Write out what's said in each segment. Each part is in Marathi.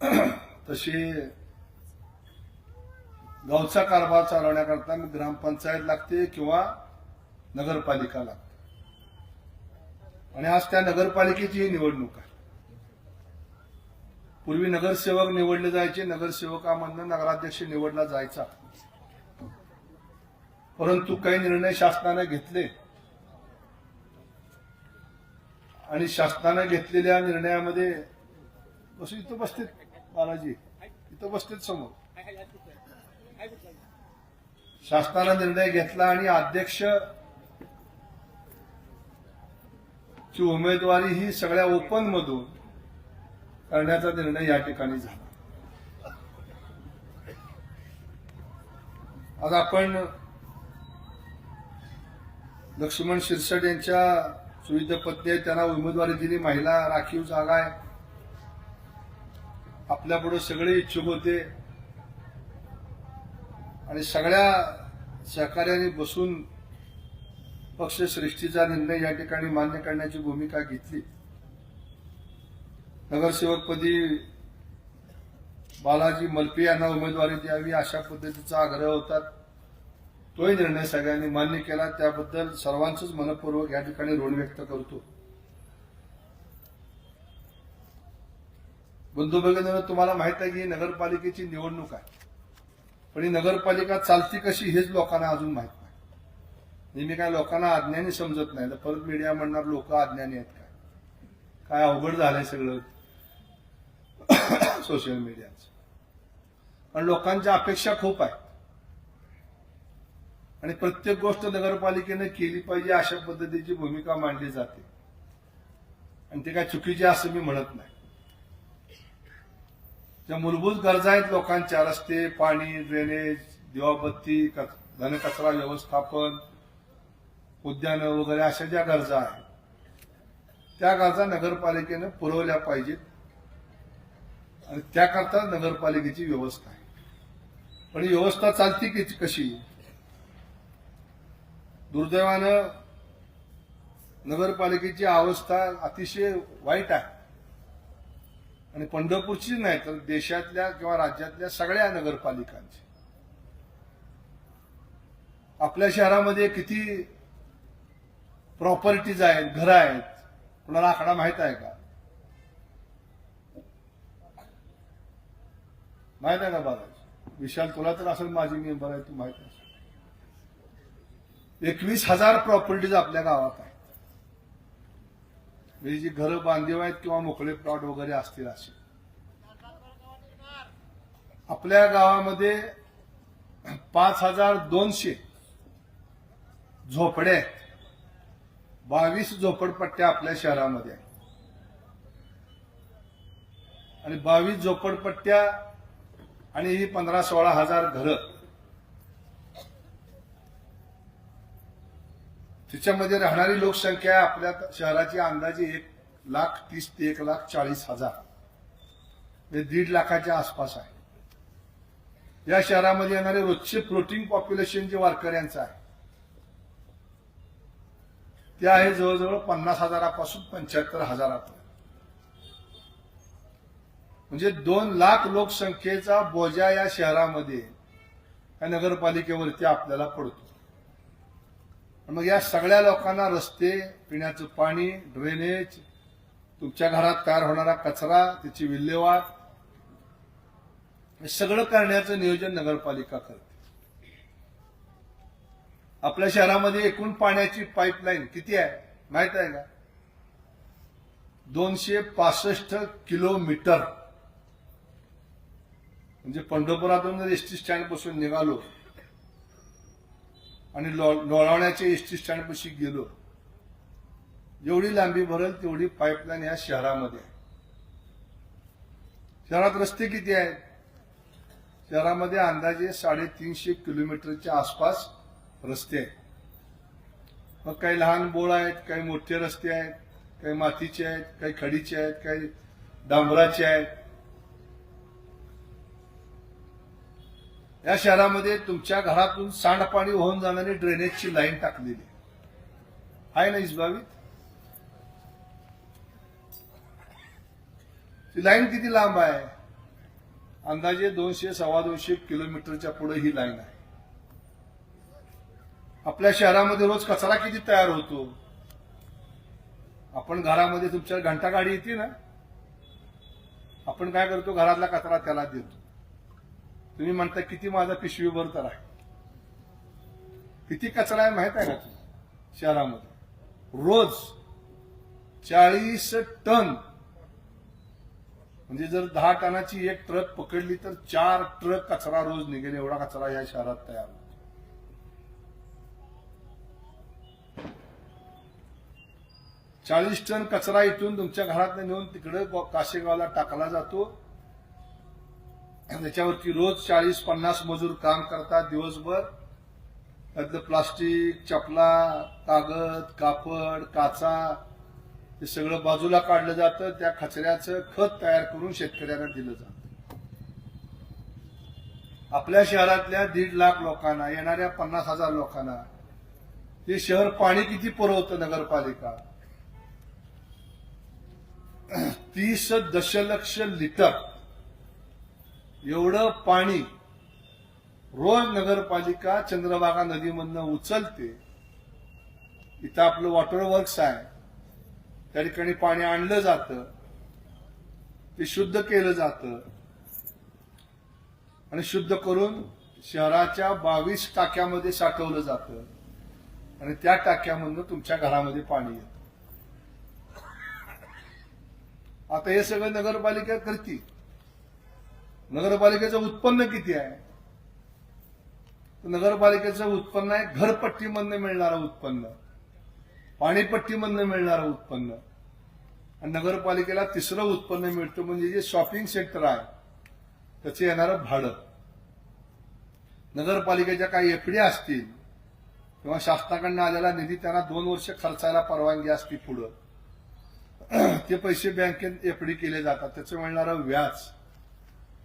तशी गावचा कारभार चालवण्याकरता ग्रामपंचायत लागते किंवा नगरपालिका लागते. आणि आज त्या नगरपालिकेची ही निवडणूक आहे. पूर्वी नगरसेवक निवडले जायचे नगरसेवकामधनं नगराध्यक्ष निवडला जायचा. परंतु काही निर्णय शासनाने घेतले. आणि शासनाने घेतलेल्या निर्णयामध्ये बसू इथं बसते बालाजी इथं बसतेत समोर. शासनानं निर्णय घेतला आणि अध्यक्ष ची उमेदवारी ही सगळ्या ओपन मधून करण्याचा निर्णय या ठिकाणी झाला. आज आपण लक्ष्मण शिरसट यांच्या सुविध पत्नी त्यांना उमेदवारी दिली महिला राखीव जागा आहे. आपल्यापुढे सगळे इच्छुक होते. आणि सगळ्या सहकार्याने बसून पक्षश्रेष्ठीचा निर्णय या ठिकाणी मान्य करण्याची भूमिका घेतली. नगरसेवकपदी बालाजी मल्पे यांना उमेदवारी द्यावी अशा पद्धतीचा आग्रह होता. तोही निर्णय सगळ्यांनी मान्य केला. त्याबद्दल सर्वांचंच मनपूर्वक या ठिकाणी ऋण व्यक्त करतो. बंधू तुम्हाला माहीत आहे की ही नगरपालिकेची निवडणूक आहे. पण ही नगरपालिका चालती कशी हेच लोकांना अजून माहीत नाही. नेहमी काय लोकांना अज्ञानी समजत नाही. तर परत मीडिया म्हणणार लोक अज्ञानी आहेत काय? काय अवघड झालंय सगळं सोशल मीडियाचं पण लोकांच्या अपेक्षा खूप आहेत. आणि प्रत्येक गोष्ट नगरपालिकेने केली पाहिजे अशा पद्धतीची भूमिका मांडली जाते. आणि ते काय चुकीचे असं मी म्हणत नाही. ज्या मूलभूत गरजा आहेत लोकांच्या रस्ते पाणी ड्रेनेज दिवाबत्ती कच- घनकचरा व्यवस्थापन उद्यानं वगैरे अशा ज्या गरजा आहेत त्या गरजा नगरपालिकेनं पुरवल्या पाहिजेत. आणि त्याकरता नगरपालिकेची व्यवस्था आहे. पण ही व्यवस्था चालती की- कशी? दुर्दैवानं नगरपालिकेची अवस्था अतिशय वाईट आहे. आणि पंढरपूरची नाही तर देशातल्या किंवा राज्यातल्या सगळ्या नगरपालिकांची. आपल्या शहरामध्ये किती प्रॉपर्टीज आहेत घरं आहेत कुणाला आकडा माहीत आहे का? माहीत आहे का बाबा विशाल तुला तर असेल माझी मेंबर आहे तू माहीत असेल. एकवीस हजार प्रॉपर्टीज आपल्या गावात आहे म्हणजे जी घरं बांधीव आहेत किंवा मोकळे प्लॉट वगैरे असतील असे. आपल्या गावामध्ये पाच हजार दोनशे झोपडे आहेत. बावीस झोपडपट्ट्या आपल्या शहरामध्ये आहेत. आणि बावीस झोपडपट्ट्या आणि ही पंधरा सोळा हजार घरं तिच्यामध्ये राहणारी लोकसंख्या आपल्या शहराची अंदाजे एक लाख तीस ते एक लाख चाळीस हजार. म्हणजे दीड लाखाच्या आसपास आहे. या शहरामध्ये येणारे रोजचे फ्लोटिंग पॉप्युलेशन जे वारकऱ्यांचं आहे ते आहे जवळजवळ पन्नास हजारापासून पंच्याहत्तर हजारापर्यंत. म्हणजे दोन लाख लोकसंख्येचा बोजा या शहरामध्ये या नगरपालिकेवरती आपल्याला पडतो. मग या सगळ्या लोकांना रस्ते पिण्याचं पाणी ड्रेनेज तुमच्या घरात तयार होणारा कचरा त्याची विल्हेवाट हे सगळं करण्याचं नियोजन नगरपालिका करते. आपल्या शहरामध्ये एकूण पाण्याची पाईपलाईन किती आहे माहीत आहे का? दोनशे पासष्ट किलोमीटर. म्हणजे पंढरपुरातून जर एसटी स्टँडपासून निघालो आणि लॉ लोणावळ्याच्या एस टी स्टँडपाशी गेलो. जेवढी लांबी भरेल तेवढी पाईपलाईन या शहरामध्ये आहे. शहरात रस्ते किती आहेत? शहरामध्ये अंदाजे साडेतीनशे किलोमीटरच्या आसपास रस्ते आहेत. मग काही लहान बोळ आहेत काही मोठे रस्ते आहेत काही मातीचे आहेत काही खडीचे आहेत काही डांबराचे आहेत. या शहरामध्ये तुमच्या घरातून सांडपाणी वाहून जाणारी ड्रेनेजची लाईन टाकलेली आहे. ना इसबावीत? ती लाईन किती लांब आहे? अंदाजे दोनशे सव्वा दोनशे किलोमीटरच्या पुढे ही लाईन आहे. आपल्या शहरामध्ये रोज कचरा किती तयार होतो? आपण घरामध्ये तुमच्या घंटा गाडी येते ना? आपण काय करतो? घरातला कचरा त्याला देतो. तुम्ही म्हणता किती माझा पिशवीभर तर आहे. किती कचरा आहे माहीत आहे का तुम्ही शहरामध्ये. रोज चाळीस टन. म्हणजे जर दहा टनाची एक ट्रक पकडली तर चार ट्रक कचरा रोज निघेल एवढा कचरा या शहरात तयार होतो. चाळीस टन कचरा इथून तुमच्या घरात नेऊन तिकडे काशेगावला टाकला जातो. त्याच्यावरती रोज चाळीस पन्नास मजूर काम करतात दिवसभर. त्यातलं प्लास्टिक चपला कागद कापड काचा हे सगळं बाजूला काढलं जातं. त्या कचऱ्याचं खत तयार करून शेतकऱ्यांना दिलं जातं. आपल्या शहरातल्या दीड लाख लोकांना येणाऱ्या पन्नास हजार लोकांना हे शहर पाणी किती पुरवतं नगरपालिका? तीस दशलक्ष लिटर एवढं पाणी रोज नगरपालिका चंद्रभागा नदीमधनं उचलते इथं आपलं वॉटर वर्क्स आहे. त्या ठिकाणी पाणी आणलं जातं ते शुद्ध केलं जातं. आणि शुद्ध करून शहराच्या बावीस टाक्यामध्ये साठवलं जातं. आणि त्या टाक्यामधनं तुमच्या घरामध्ये पाणी येतं. आता हे सगळं नगरपालिका करते नगरपालिकेचं उत्पन्न किती आहे? नगरपालिकेचं उत्पन्न आहे घरपट्टीमधनं मिळणारं उत्पन्न. पाणीपट्टीमधनं मिळणारं उत्पन्न. आणि नगरपालिकेला तिसरं उत्पन्न मिळतं म्हणजे जे शॉपिंग सेंटर आहे त्याचं येणारं भाडं. नगरपालिकेच्या काही एफडी असतील किंवा शासनाकडनं आलेला निधी त्यांना दोन वर्ष खर्चायला परवानगी असते पुढं. ते पैसे बँकेत एफडी केले जातात. त्याचं मिळणारं व्याज.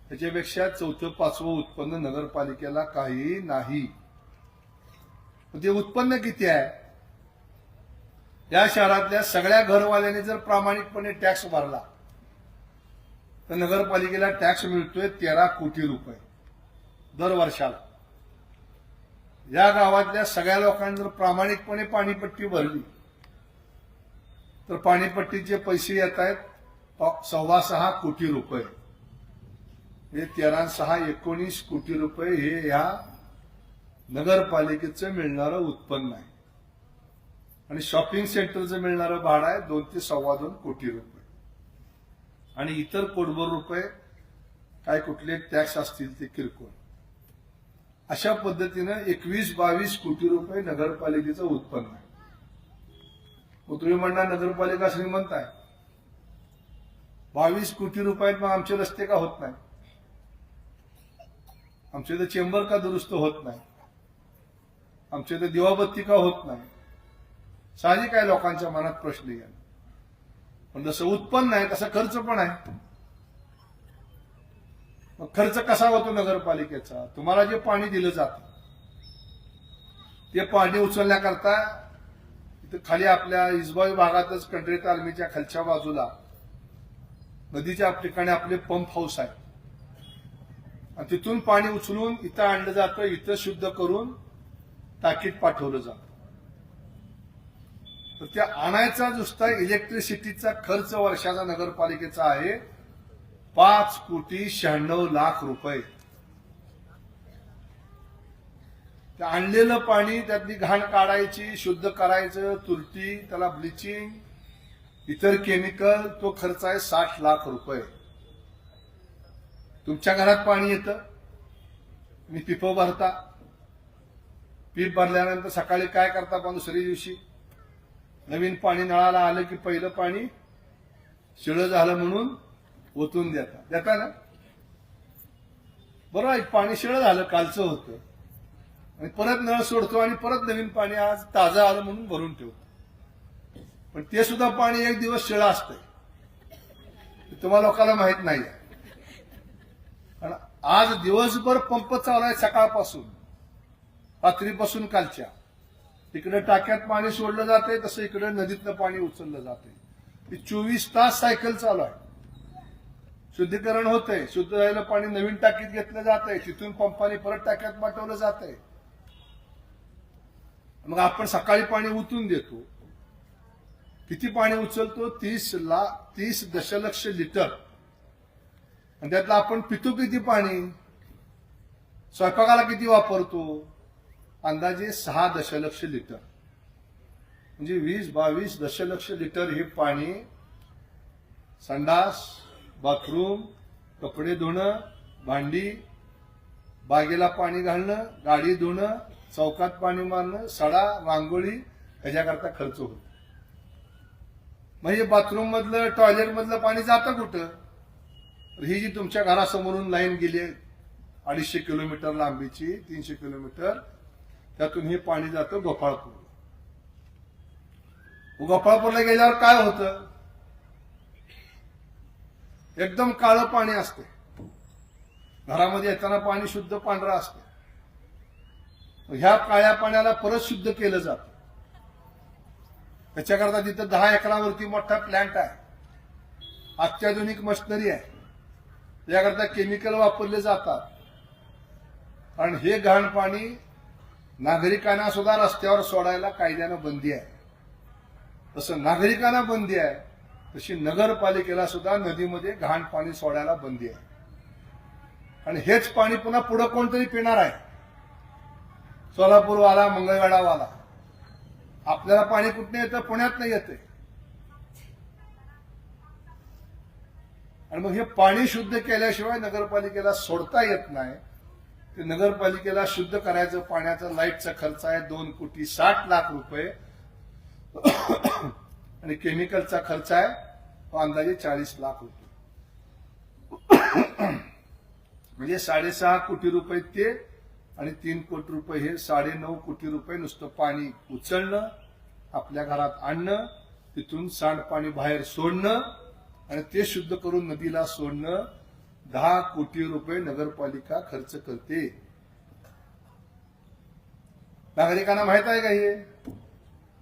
त्याच्यापेक्षा चौथं पाचवं उत्पन्न नगरपालिकेला काही नाही. ते उत्पन्न किती आहे? या शहरातल्या सगळ्या घरवाल्यांनी जर प्रामाणिकपणे टॅक्स भरला तर नगरपालिकेला टॅक्स मिळतोय तेरा कोटी रुपये दर वर्षाला. या गावातल्या सगळ्या लोकांनी जर प्रामाणिकपणे पाणीपट्टी भरली तर पाणीपट्टीचे पैसे येत आहेत सव्वा सहा कोटी रुपये. हे तेरा सहा एकोणीस कोटी रुपये हे या नगरपालिकेचं मिळणारं उत्पन्न आहे. आणि शॉपिंग सेंटरचं मिळणारं भाडं आहे दोन ते सव्वा दोन कोटी रुपये. आणि इतर कोटभर रुपये काय कुठले टॅक्स असतील ते किरकोळ. अशा पद्धतीनं एकवीस बावीस कोटी रुपये नगरपालिकेचं उत्पन्न आहे. मग तुम्ही म्हणणार नगरपालिका श्रीमंत आहे. बावीस कोटी रुपयात मग आमचे रस्ते का होत नाही आमच्या इथं चेंबर का दुरुस्त होत नाही? आमच्या इथं दिवाबत्ती का होत नाही? साहजिक आहे लोकांच्या मनात प्रश्न येईल पण जसं उत्पन्न आहे तसा खर्च पण आहे. मग खर्च कसा होतो नगरपालिकेचा? तुम्हाला जे पाणी दिलं जात ते पाणी उचलण्याकरता इथं खाली आपल्या इजबाई भागातच कंट्री तालमीच्या खालच्या बाजूला नदीच्या ठिकाणी आपले पंप हाऊस आहे. आणि तिथून पाणी उचलून इथं आणलं जातं इथं शुद्ध करून टाकीत पाठवलं जातं. तर त्या आणायचा नुसता इलेक्ट्रिसिटीचा खर्च वर्षाचा नगरपालिकेचा आहे पाच कोटी शहाण्णव लाख रुपये. ते आणलेलं पाणी त्यातली घाण काढायची शुद्ध करायचं तुरटी त्याला ब्लिचिंग इतर केमिकल तो खर्च आहे साठ लाख रुपये. तुमच्या घरात पाणी येतं. मी पिपं भरता. पीप भरल्यानंतर सकाळी काय करता पण दुसऱ्या दिवशी नवीन पाणी नळाला आलं की पहिलं पाणी शिळं झालं म्हणून ओतून देता. देता ना? बरोबर पाणी शिळं झालं कालचं होतं. आणि परत नळ सोडतो आणि परत नवीन पाणी आज ताजं आलं म्हणून भरून ठेवतो. पण ते सुद्धा पाणी एक दिवस शिळं असतंय. तुम्हाला लोकांना माहीत नाही आहे आज दिवसभर पंप चालू आहे सकाळपासून. रात्रीपासून कालच्या. तिकडे टाक्यात पाणी सोडलं जाते तसं इकडे नदीतलं पाणी उचललं जाते. ती चोवीस तास सायकल चालू आहे. शुद्धीकरण होतंय शुद्ध राहिलं पाणी नवीन टाकीत घेतलं जात आहे तिथून पंपाने परत टाक्यात पाठवलं जात आहे मग आपण सकाळी पाणी उतरून देतो. किती पाणी उचलतो? तीस ला तीस दशलक्ष लिटर. आणि त्यातलं आपण पितो किती पाणी? स्वयंपाकाला किती वापरतो? अंदाजे सहा दशलक्ष लिटर. म्हणजे वीस बावीस दशलक्ष लिटर हे पाणी संडास बाथरूम कपडे धुणं भांडी बागेला पाणी घालणं गाडी धुणं चौकात पाणी मारणं सडा रांगोळी ह्याच्याकरता खर्च होतो. म्हणजे बाथरूम मधलं टॉयलेट मधलं पाणी जातं कुठं? ही जी तुमच्या घरासमोरून लाईन गेली आहे, अडीचशे किलोमीटर लांबीची तीनशे किलोमीटर त्यातून हे पाणी जातं गोपाळपूर. गोपाळपूरला गेल्यावर काय होतं? एकदम काळं पाणी असते. घरामध्ये येताना पाणी शुद्ध पांढरं असते. ह्या काळ्या पाण्याला परत शुद्ध केलं जातं. त्याच्याकरता तिथं दहा एकरावरती मोठा प्लॅन्ट आहे. अत्याधुनिक मशिनरी आहे. त्याकरता केमिकल वापरले जातात. कारण हे घाण पाणी नागरिकांना सुद्धा रस्त्यावर सोडायला कायद्यानं बंदी आहे. तसं नागरिकांना बंदी आहे तशी नगरपालिकेला सुद्धा नदीमध्ये घाण पाणी सोडायला बंदी आहे. आणि हेच पाणी पुन्हा पुढं कोणतरी पिणार आहे? सोलापूरवाला मंगळवेढावाला आपल्याला पाणी कुठनं येतं? पुण्यात नाही येते. आणि मग हे पाणी शुद्ध केल्याशिवाय नगरपालिकेला सोडता येत नाही. ते नगरपालिकेला शुद्ध करायचं पाण्याचा लाईटचा खर्च आहे दोन कोटी साठ लाख रुपये. आणि केमिकलचा खर्च आहे तो अंदाजे चाळीस लाख रुपये. म्हणजे साडेसहा कोटी रुपये ते आणि तीन कोटी रुपये हे साडेनऊ कोटी रुपये नुसतं पाणी उचलणं आपल्या घरात आणणं तिथून सांडपाणी बाहेर सोडणं आणि ते शुद्ध करून नदीला सोडणं दहा कोटी रुपये नगरपालिका खर्च करते. नागरिकांना माहीत आहे का हे?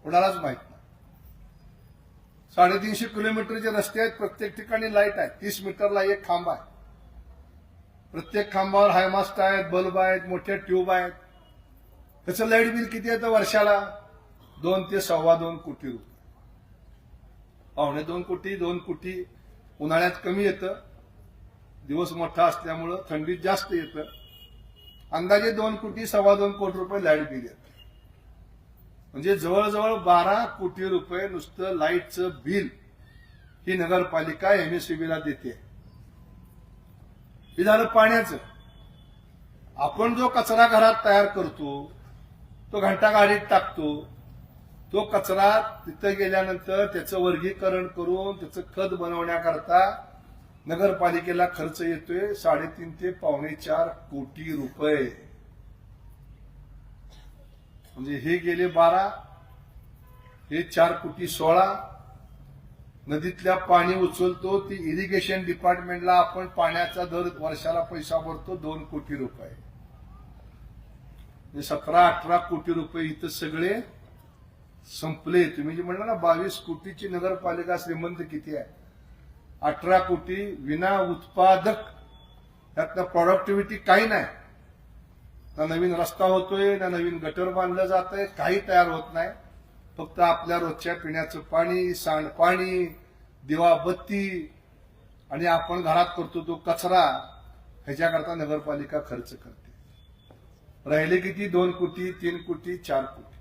कोणालाच माहीत नाही. साडेतीनशे किलोमीटरचे रस्ते आहेत प्रत्येक ठिकाणी लाइट आहे. तीस मीटरला एक खांब आहे. प्रत्येक खांबावर हायमास्ट आहेत बल्ब आहेत मोठ्या ट्यूब आहेत. त्याचं लाइट बिल किती येतं वर्षाला? दोन ते सव्वा दोन कोटी रुपये. पावणे दोन कोटी दोन कोटी उन्हाळ्यात कमी येतं दिवस मोठा असल्यामुळं थंडीत जास्त येतं. अंदाजे दोन कोटी सव्वा दोन कोटी रुपये लाइट बिल येतं. म्हणजे जवळजवळ बारा कोटी रुपये नुसतं लाईटचं बिल ही नगरपालिका एमएससीबीला देते. हे झालं पाण्याचं. आपण जो कचरा घरात तयार करतो तो घंटा गाडीत टाकतो तो कचरा तिथं गेल्यानंतर त्याचं वर्गीकरण करून त्याचं खत बनवण्याकरता नगरपालिकेला खर्च येतोय साडेतीन ते पावणे चार कोटी रुपये. म्हणजे हे गेले बारा हे चार कोटी सोळा. नदीतल्या पाणी उचलतो ती इरिगेशन डिपार्टमेंटला आपण पाण्याचा दर वर्षाला पैसा भरतो दोन कोटी रुपये. म्हणजे सतरा अठरा कोटी रुपये इथं सगळे संपले. तुम्ही जे म्हणला ना बावीस कोटीची नगरपालिका श्रीमंत किती आहे? अठरा कोटी विना उत्पादक. त्यातनं प्रॉडक्टिव्हिटी काही नाही. ना नवीन रस्ता होतोय ना नवीन गटर बांधलं जात आहे काही तयार होत नाही. फक्त आपल्या रोजच्या पिण्याचं पाणी सांडपाणी दिवाबत्ती आणि आपण घरात करतो तो कचरा ह्याच्याकरता नगरपालिका खर्च करते. राहिले किती? दोन कोटी तीन कोटी चार कोटी.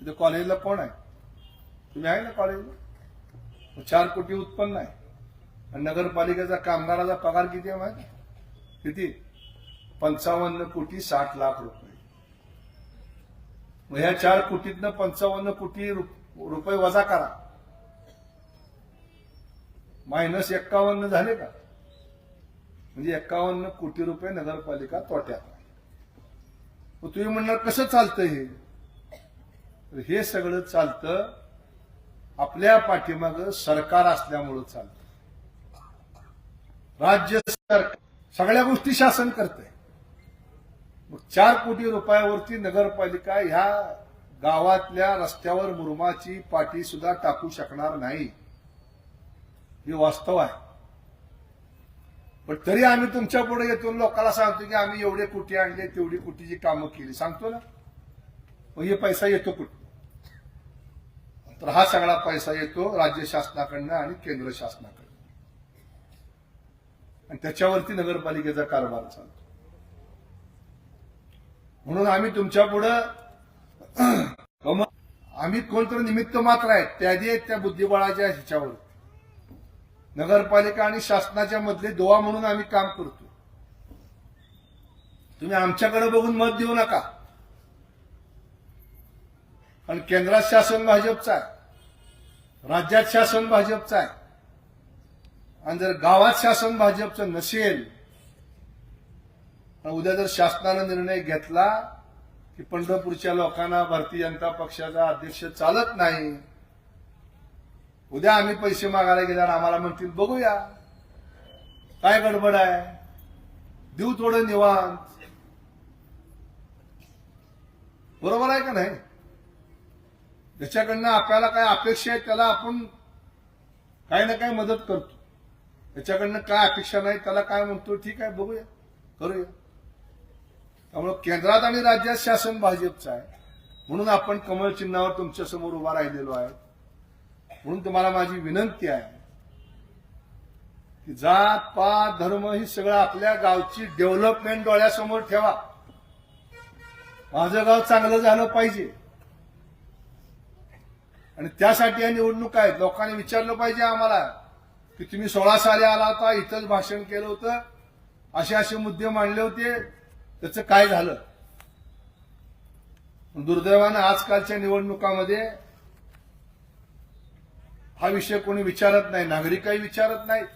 तिथे कॉलेजला कोण आहे? तुम्ही आहे ना कॉलेजला? चार कोटी उत्पन्न आहे. आणि नगरपालिकेचा कामगाराचा पगार किती आहे माहिती? किती? पंचावन्न कोटी साठ लाख रुपये. मग ह्या चार कोटीतनं पंचावन्न कोटी रुपये वजा करा. मायनस एक्कावन्न झाले का? म्हणजे एक्कावन्न कोटी रुपये नगरपालिका तोट्यात. आहे. मग तुम्ही म्हणणार कसं चालतं हे? हे सगळं चालतं. आपल्या पाठीमाग सरकार असल्यामुळं चालतं. राज्य सरकार सगळ्या गोष्टी शासन करते मग चार कोटी रुपयावरती नगरपालिका ह्या गावातल्या रस्त्यावर मुरमाची पाठी सुद्धा टाकू शकणार नाही. हे वास्तव आहे. पण तरी आम्ही तुमच्यापुढे येतो लोकांना सांगतो की आम्ही एवढे कुठे आणले तेवढी कुटीची कामं केली. सांगतो ना? मग हे पैसा येतो कुठे? तर हा सगळा पैसा येतो राज्य शासनाकडनं आणि केंद्र शासनाकडनं. आणि त्याच्यावरती नगरपालिकेचा कारभार चालतो. म्हणून आम्ही तुमच्या पुढं आम्ही कोणतरी निमित्त मात्र आहेत त्यादी आहेत त्या बुद्धिबळाच्या ह्याच्यावर. नगरपालिका आणि शासनाच्या मधले दोवा म्हणून आम्ही काम करतो. तुम्ही आमच्याकडे बघून मत देऊ नका. आणि केंद्रात शासन भाजपचं आहे. राज्यात शासन भाजपचं आहे. आणि जर गावात शासन भाजपचं नसेल उद्या जर शासनानं निर्णय घेतला की पंढरपूरच्या लोकांना भारतीय जनता पक्षाचा अध्यक्ष चालत नाही उद्या आम्ही पैसे मागायला गेल्यावर आम्हाला म्हणतील बघूया काय गडबड आहे? देऊ थोडं निवांत. बरोबर आहे का नाही? ज्याच्याकडनं आपल्याला काय अपेक्षा आहे त्याला आपण काही ना काही मदत करतो. त्याच्याकडनं काय अपेक्षा नाही त्याला काय म्हणतो ठीक आहे बघूया करूया. त्यामुळे केंद्रात आणि राज्यात शासन भाजपचं आहे. म्हणून आपण कमल चिन्हावर तुमच्यासमोर उभा राहिलेलो आहे. म्हणून तुम्हाला माझी विनंती आहे की जात पात धर्म ही सगळं आपल्या गावची डेव्हलपमेंट डोळ्यासमोर ठेवा. माझं गाव चांगलं झालं पाहिजे. आणि त्यासाठी या निवडणूक आहेत. लोकांनी विचारलं पाहिजे आम्हाला की तुम्ही सोळा साली आला होता इथंच भाषण केलं होतं. असे असे मुद्दे मांडले होते. त्याचं काय झालं? दुर्दैवानं आजकालच्या निवडणुकामध्ये हा विषय कोणी विचारत नाही नागरिकही विचारत नाहीत.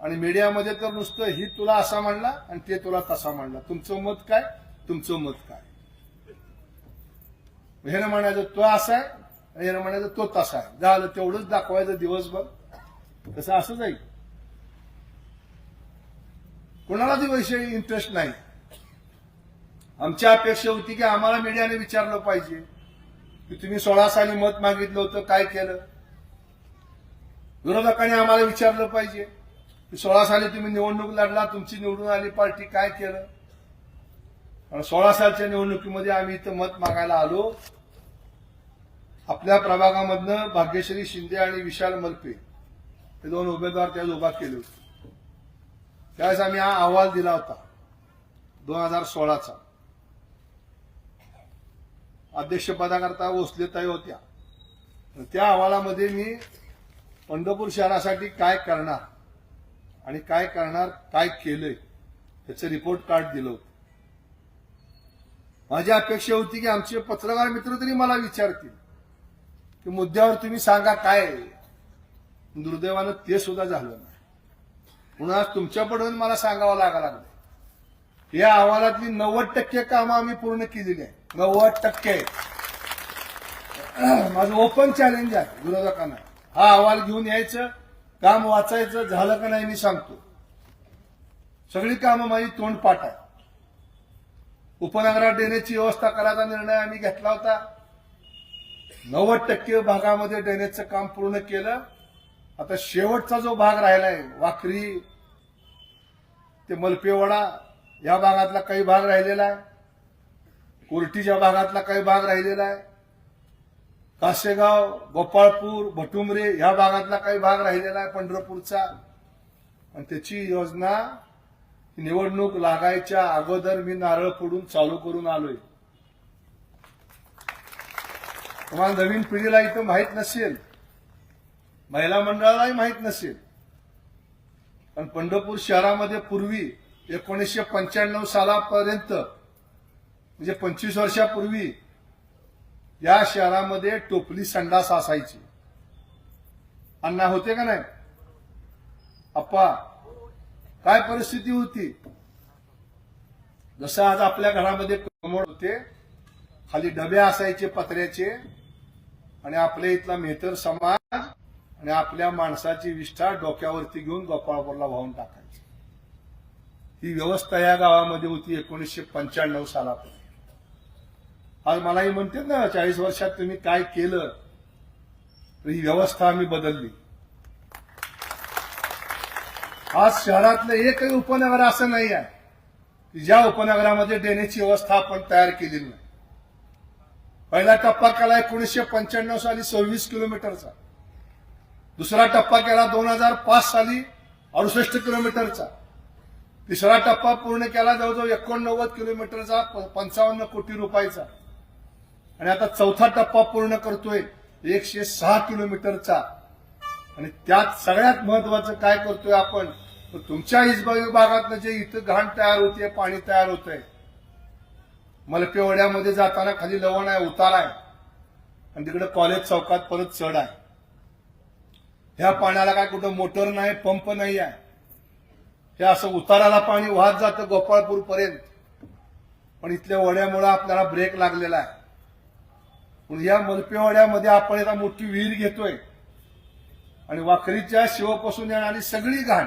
आणि मीडियामध्ये तर नुसतं ही तुला असा मांडला आणि ते तुला तसा मांडला. तुमचं मत काय? तुमचं मत काय? हे म्हणायचं तो असा आहे आणि म्हणायचं तो तसा आहे. झालं तेवढंच दाखवायचं दिवसभर. तसं असं जाईल कोणाला ती विषयी इंटरेस्ट नाही. आमची अपेक्षा होती की आम्हाला मीडियाने विचारलं पाहिजे. की तुम्ही सोळा साली मत मागितलं होतं काय केलं? विरोधकांनी आम्हाला विचारलं पाहिजे. की सोळा साली तुम्ही निवडणूक लढला तुमची निवडून आली पार्टी काय केलं? सोळा सालच्या निवडणुकीमध्ये आम्ही इथं मत मागायला आलो. आपल्या प्रभागामधनं भाग्यश्री शिंदे आणि विशाल मलपे हे दोन उमेदवार त्यावेळेस उभा केले होते. त्यावेळेस आम्ही हा अहवाल दिला होता दोन हजार सोळाचा. अध्यक्षपदाकरता ओसलेताई होत्या. त्या अहवालामध्ये मी पंढरपूर शहरासाठी काय करणार आणि काय करणार काय केलंय त्याचं रिपोर्ट कार्ड दिलं होतं. माझी अपेक्षा होती की आमचे पत्रकार मित्र तरी मला विचारतील. की मुद्द्यावर तुम्ही सांगा काय दुर्दैवानं ते सुद्धा झालं नाही. म्हणून आज तुमच्याकडून मला सांगावं लागा लागलं या अहवालातली नव्वद टक्के कामं आम्ही पूर्ण केलेली आहे नव्वद टक्के. माझं ओपन चॅलेंज आहे विरोधकांना. हा अहवाल घेऊन यायचं काम वाचायचं झालं का नाही मी सांगतो. सगळी कामं माझी तोंडपाठ आहे. उपनगरात देण्याची व्यवस्था करायचा निर्णय आम्ही घेतला होता. नव्वद टक्के भागामध्ये ड्रेनेजचं काम पूर्ण केलं. आता शेवटचा जो भाग राहिलाय वाखरी ते मलपेवाडा या भागातला काही भाग राहिलेला आहे. कोर्टीच्या भागातला काही भाग राहिलेला आहे. कासेगाव गोपाळपूर भटुमरे या भागातला काही भाग राहिलेला आहे पंढरपूरचा. आणि त्याची योजना निवडणूक लागायच्या अगोदर मी नारळ फोडून चालू करून आलोय. तुम्हाला नवीन पिढीला इथं माहीत नसेल महिला मंडळालाही माहीत नसेल पण पंढरपूर शहरामध्ये पूर्वी एकोणीसशे पंच्याण्णव सालापर्यंत म्हणजे पंचवीस वर्षापूर्वी या शहरामध्ये टोपली संडास असायची. अण्णा होते का नाही? अप्पा काय परिस्थिती होती? जसं आज आपल्या घरामध्ये कमोड होते खाली डबे असायचे पत्र्याचे आणि आपल्या इथला मेहतर समाज आणि आपल्या माणसाची विष्ठा डोक्यावरती घेऊन गोपाळपूरला वाहून टाकायची. ही व्यवस्था या गावामध्ये होती एकोणीसशे पंच्याण्णव सालापर्यंत. आज मलाही म्हणते ना चाळीस वर्षात तुम्ही काय केलं तर ही व्यवस्था आम्ही बदलली. आज शहरातलं एकही उपनगर असं नाही आहे की ज्या उपनगरामध्ये ड्रेनेजची व्यवस्था आपण तयार केलेली नाही. पहिला टप्पा केला एकोणीसशे पंच्याण्णव साली सव्वीस किलोमीटरचा. दुसरा टप्पा केला दोन हजार पाच साली अडुसष्ट किलोमीटरचा. तिसरा टप्पा पूर्ण केला जवळजवळ एकोणनव्वद किलोमीटरचा प- पंचावन्न कोटी रुपयाचा. आणि आता चौथा टप्पा पूर्ण करतोय एकशे सहा किलोमीटरचा. आणि त्यात सगळ्यात महत्वाचं काय करतोय आपण? तुमच्या हिजबा विभागातनं जे इथं घाण तयार होते पाणी तयार होतंय मलपेवड्यामध्ये जाताना खाली लवण आहे उतार आहे आणि तिकडे कॉलेज चौकात परत चढ आहे. ह्या पाण्याला काय कुठं मोटर नाही पंप नाही आहे. हे असं उताराला पाणी वाहत जातं गोपाळपूर पर्यंत पण इथल्या वड्यामुळे आपल्याला ब्रेक लागलेला आहे. पण या मलपेवाड्यामध्ये आपण आता मोठी विहीर घेतोय. आणि वाखरीच्या शिवापासून येणारी सगळी घाण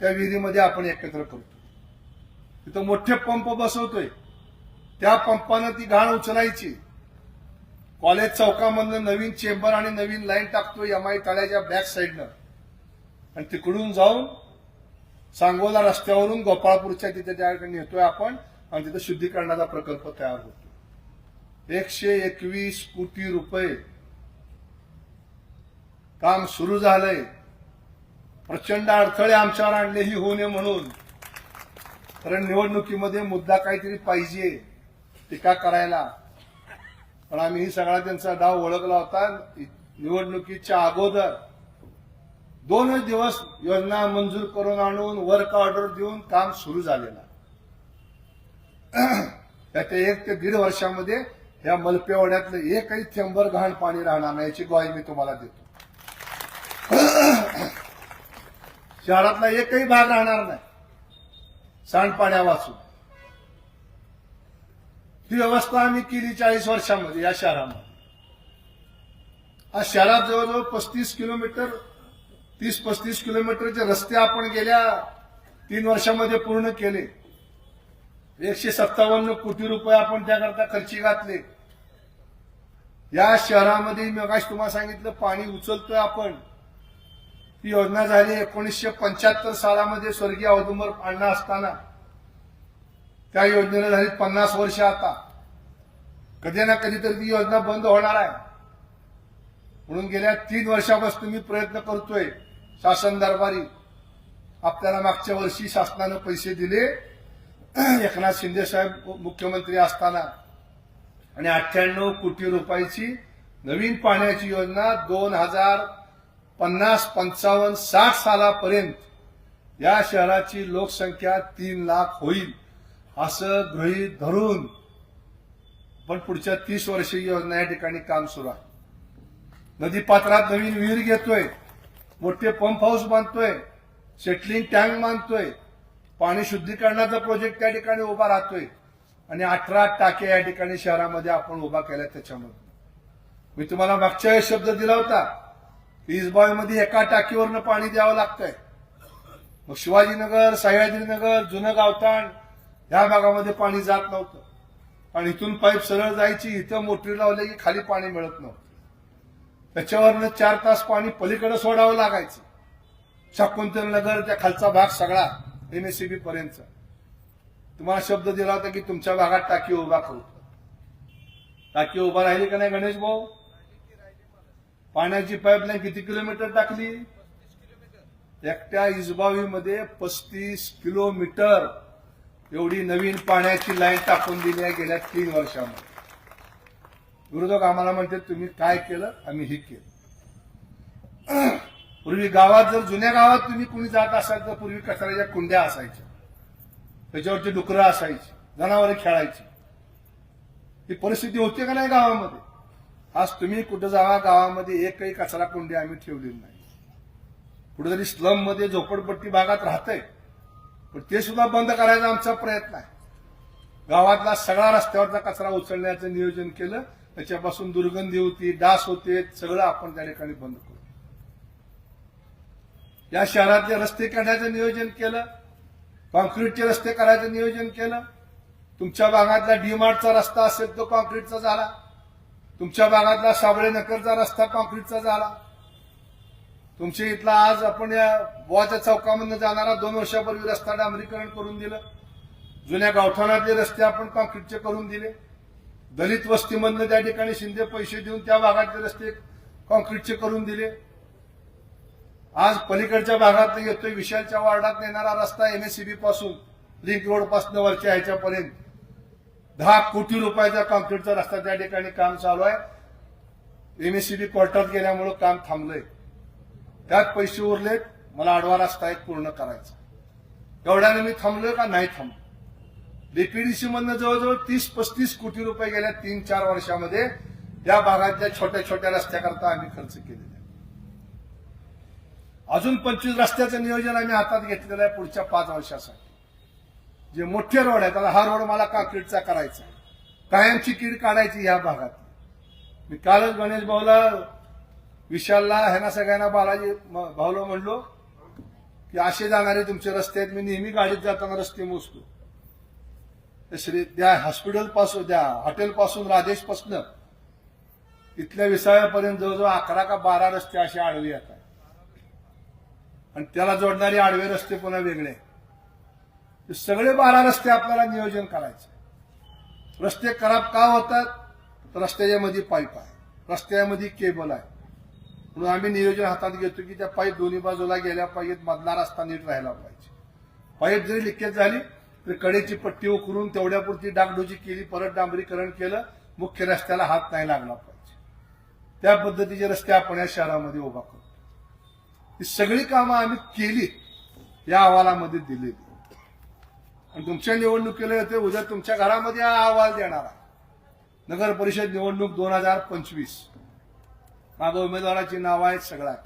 त्या विहिरीमध्ये आपण एकत्र करतो. तिथं मोठे पंप बसवतोय. त्या पंपानं ती घाण उचलायची. कॉलेज चौकामधनं नवीन चेंबर आणि नवीन लाईन टाकतो एम आय तळ्याच्या बॅक साईडनं. आणि तिकडून जाऊन सांगोला रस्त्यावरून गोपाळपूरच्या तिथे त्या ठिकाणी नेतोय आपण आणि तिथं शुद्धीकरणाचा प्रकल्प तयार होतो. एकशे एकवीस कोटी रुपये काम सुरू झालंय. प्रचंड अडथळे आमच्यावर आणलेही होऊ नये म्हणून. कारण निवडणुकीमध्ये मुद्दा काहीतरी पाहिजे टीका करायला. पण आम्ही ही सगळा त्यांचा डाव ओळखला होता. निवडणुकीच्या अगोदर दोनच दिवस योजना मंजूर करून आणून वर्क ऑर्डर देऊन काम सुरू झालेलं. त्याच्या एक ते दीड वर्षामध्ये या मलपेवाड्यातलं एकही थेंबर घाण पाणी राहणार नाही याची ग्वाही मी तुम्हाला देतो. शहरातला एकही भाग राहणार नाही. सांडपाण्या वाचून ही व्यवस्था आम्ही केली चाळीस वर्षामध्ये या शहरामध्ये. आज शहरात जवळजवळ पस्तीस किलोमीटर तीस पस्तीस किलोमीटरचे रस्ते आपण गेल्या तीन वर्षामध्ये पूर्ण केले. एकशे सत्तावन्न कोटी रुपये आपण त्याकरता खर्ची घातले. या शहरामध्ये मी तुम्हाला सांगितलं पाणी उचलतोय आपण. ही योजना झाली एकोणीसशे पंच्याहत्तर सालामध्ये स्वर्गीय औदुंबर पाळणा असताना. त्या योजनेला झाली पन्नास वर्ष आता. कधी ना कधीतरी ती योजना बंद होणार आहे. म्हणून गेल्या तीन वर्षापासून मी प्रयत्न करतोय शासन दरबारी आपल्याला मागच्या वर्षी शासनानं पैसे दिले. एकनाथ शिंदे साहेब मुख्यमंत्री असताना. आणि अठ्ठ्याण्णव कोटी रुपयाची नवीन पाण्याची योजना दोन हजार पन्नास पंचावन्न साठ सालापर्यंत या शहराची लोकसंख्या तीन लाख होईल असं गृहीत धरून पण पुढच्या तीस वर्षी योजना या ठिकाणी काम सुरू आहे. नदीपात्रात नवीन विहीर घेतोय मोठे पंप हाऊस बांधतोय सेटलिंग टँक बांधतोय पाणी शुद्धीकरणाचा प्रोजेक्ट त्या ठिकाणी उभा राहतोय आणि अठरा टाके या ठिकाणी शहरामध्ये आपण उभा केल्या त्याच्यामध्ये मी तुम्हाला मागच्या शब्द दिला होता की एका टाकीवरनं पाणी द्यावं लागतंय. मग शिवाजीनगर सह्याद्रीनगर जुनं गावताण ह्या भागामध्ये पाणी जात नव्हतं. आणि इथून पाईप सरळ जायची इथं मोटरी लावली की खाली पाणी मिळत नव्हतं. त्याच्यावरनं चार तास पाणी पलीकडे सोडावं लागायचं. शाकुंतल नगर त्या खालचा भाग सगळा एमएससीबी पर्यंत. तुम्हाला शब्द दिला होता की तुमच्या भागात टाकी उभा करू टाकी उभा राहिली का नाही गणेश भाऊ? पाण्याची पाईपलाईन किती किलोमीटर टाकली? एकट्या इजबावीमध्ये पस्तीस किलोमीटर एवढी नवीन पाण्याची लाईन टाकून दिली आहे गेल्या तीन वर्षामध्ये. विरोधक आम्हाला म्हणते तुम्ही काय केलं? आम्ही हे केलं. पूर्वी गावात जर जुन्या गावात तुम्ही कुणी जात असाल तर पूर्वी कचऱ्याच्या कुंड्या असायच्या. त्याच्यावरची डुकरं असायची. जनावरे खेळायची. ही परिस्थिती होती का नाही गावामध्ये? आज तुम्ही कुठं जावा गावामध्ये एकही कचरा कोंडी आम्ही ठेवलेली नाही. कुठेतरी स्लममध्ये झोपडपट्टी भागात राहतंय. पण ते सुद्धा बंद करायचा आमचा प्रयत्न आहे. गावातला सगळा रस्त्यावरचा कचरा उचलण्याचं नियोजन केलं. त्याच्यापासून दुर्गंधी होती डास होते सगळं आपण त्या ठिकाणी बंद करू. या शहरातले रस्ते काढायचं नियोजन केलं. कॉन्क्रीटचे रस्ते करायचं नियोजन केलं. तुमच्या भागातला डीमार्टचा रस्ता असेल तो कॉन्क्रीटचा झाला. तुमच्या भागातला साबळे नकरचा रस्ता कॉन्क्रीटचा झाला. तुमच्या इथला आज आपण या बोवाच्या चौकामधनं जाणारा दोन वर्षापूर्वी रस्ता डांबरीकरण करून दिलं. जुन्या गावठाणातले रस्ते आपण कॉन्क्रीटचे करून दिले. दलित वस्तीमधनं त्या ठिकाणी शिंदे पैसे देऊन त्या भागातले रस्ते कॉन्क्रीटचे करून दिले. आज पलीकडच्या भागात येतोय विशालच्या वार्डात नेणारा रस्ता एमएससीबी पासून लिंक रोडपासून वरच्या ह्याच्यापर्यंत. दहा कोटी रुपयाचा कॉन्क्रीटचा रस्ता त्या ठिकाणी काम चालू आहे. एमएससीबी क्वार्टर गेल्यामुळं काम थांबलंय. त्यात पैसे उरलेत मला आडवा रस्ता एक पूर्ण करायचा. एवढ्याने मी थांबलोय का? नाही थांबलो. डीपीडीसी मधनं जवळजवळ तीस पस्तीस कोटी रुपये गेल्या तीन चार वर्षामध्ये. या भागातल्या छोट्या छोट्या रस्त्याकरता आम्ही खर्च केलेले आहे. अजून पंचवीस रस्त्याचं नियोजन आम्ही हातात घेतलेलं आहे पुढच्या पाच वर्षासाठी. जे मोठे रोड आहेत आता हा रोड मला काँक्रीटचा करायचा? कायमची कीड काढायची या भागात. मी कालच गणेश भाऊला विशालला ह्यांना सगळ्यांना बालाजी भाऊला म्हणलो की असे जाणारे तुमचे रस्ते आहेत मी नेहमी गाडीत जाताना रस्ते मोजतो. श्री त्या हॉस्पिटलपासून त्या हॉटेल पासून राजेशपासून इथल्या विसाव्यापर्यंत जवळजवळ अकरा का बारा रस्ते असे आडवे येतात. आणि त्याला जोडणारे आडवे रस्ते पुन्हा वेगळे आहेत. सगळे बारा रस्ते आपल्याला नियोजन करायचे. रस्ते खराब का होतात? रस्त्याच्यामध्ये रस्त्याच्या मध्ये पाईप आहे. रस्त्यामध्ये केबल आहे. म्हणून आम्ही नियोजन हातात घेतो की त्या पाईप दोन्ही बाजूला गेल्या पाहिजेत मधला रस्ता नीट राहायला पाहिजे. पाईप जरी लिकेज झाली तर कडेची पट्टी उकरून तेवढ्यापुरती डागडोजी केली परत डांबरीकरण केलं मुख्य रस्त्याला हात नाही लागला पाहिजे. त्या पद्धतीचे रस्ते आपण या शहरामध्ये उभा करतो. ही सगळी कामं आम्ही केली या अहवालामध्ये दिलेली. आणि तुमच्या निवडणुकीला येते उद्या तुमच्या घरामध्ये हा अहवाल देणार आहे. नगर परिषद निवडणूक दोन हजार पंचवीस. माझ्या उमेदवाराची नावं आहेत सगळ्यात.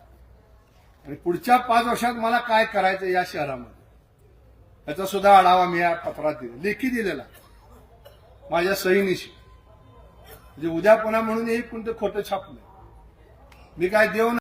आणि पुढच्या पाच वर्षात मला काय करायचं या शहरामध्ये? याचा सुद्धा आढावा मी या पत्रात दिला. लेखी दिलेला. माझ्या सहीनिशी. म्हणजे उद्या पुन्हा म्हणून येईल कोणतं खोटं छापलं मी काय देव